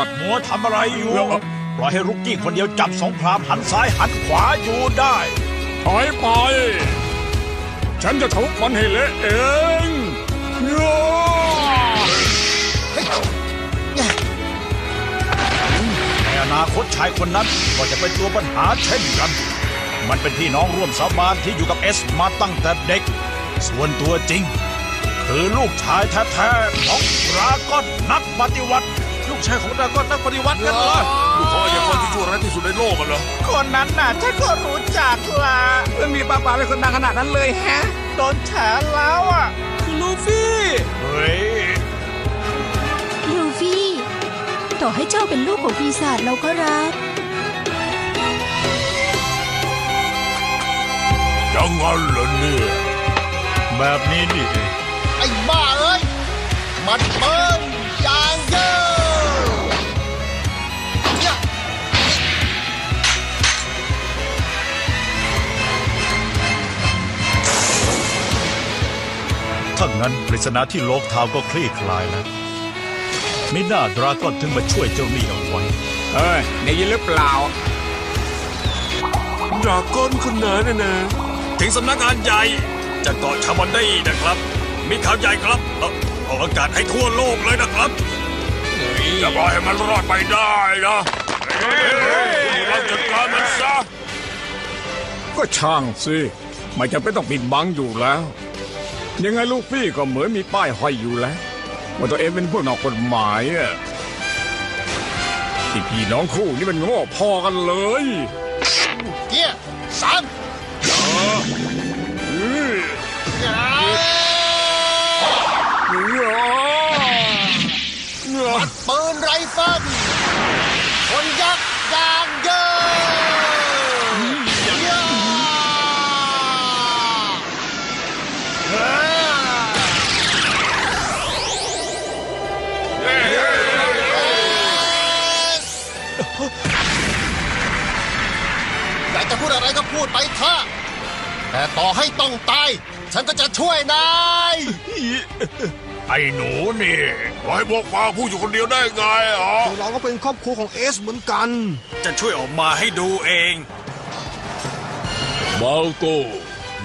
ตัดมัวทำอะไรอยู่ ปล่อยให้รุกกี้คนเดียวจับสงครามหันซ้ายหันขวาอยู่ได้ ถอยไป ฉันจะทุบมันให้เละเองย่าในอนาคตชายคนนั้นก็จะเป็นตัวปัญหาเช่นกัน มันเป็นพี่น้องร่วมสาบานที่อยู่กับเอสมาตั้งแต่เด็ก ส่วนตัวจริง คือลูกชายแท้ๆของดราก้อนนักปฏิวัติ ลูกชายของดราก้อนนักปฏิวัติกันเหรอลูกพ่อย่างคนที่ชั่วร้ายที่สุดในโลกกันเหรอคนนั้นน่ะฉันก็รู้จักละมันมีปลาปลาเป็นคนดังขนาดนั้นเลยแฮะโดนแฉแล้วอะคือลูฟี่เฮ้ยลูฟี่ต่อให้เจ้าเป็นลูกของปีศาจเราก็รักยังงั้นเหรอเนี่ยแบบนี้นี่เองไอ้บ้าเอ้ยมันเปิ้ล งั้นปริศนาที่โลกทาวน์ก็คลี่คลายแล้วมิน่าดราก้อนถึงมาช่วยเจ้าหนี้เอาไว้เฮ้ยได้ยินหรือเปล่า ดราก้อนคนนั้นน่ะนะถึงสำนักงานใหญ่ จะเกาะชามันได้นะครับ มีข่าวใหญ่ครับเอ่อออกอากาศให้ทั่วโลกเลยนะครับจะปล่อยให้มันรอดไปได้นะเฮ้ยเราจัดการมันซะ ก็ช่างสิ ไม่จำเป็นต้องปิดบังอยู่แล้ว ยังไงลูกพี่ก็เหมือนมีป้ายห้อยอยู่แล้ว ว่าตัวเองเป็นผู้นอกกฎหมายอะที่พี่น้องคู่นี่มันโง่พอกันเลยเกียร์สามอื้อยา อยากจะพูดอะไรก็พูดไปเถอะแต่ต่อให้ต้องตาย ฉันก็จะช่วยนายไอ้หนูนี่ไว้บอกฟางผู้อยู่คนเดียวได้ไงอ๋อเราก็เป็นครอบครัวของเอสเหมือนกัน จะช่วยออกมาให้ดูเองมาโก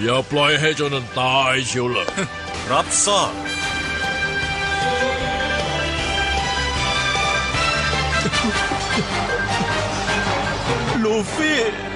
อย่าปล่อยให้เจ้านั้นตายเชียวล่ะรับทราบลู ฟี่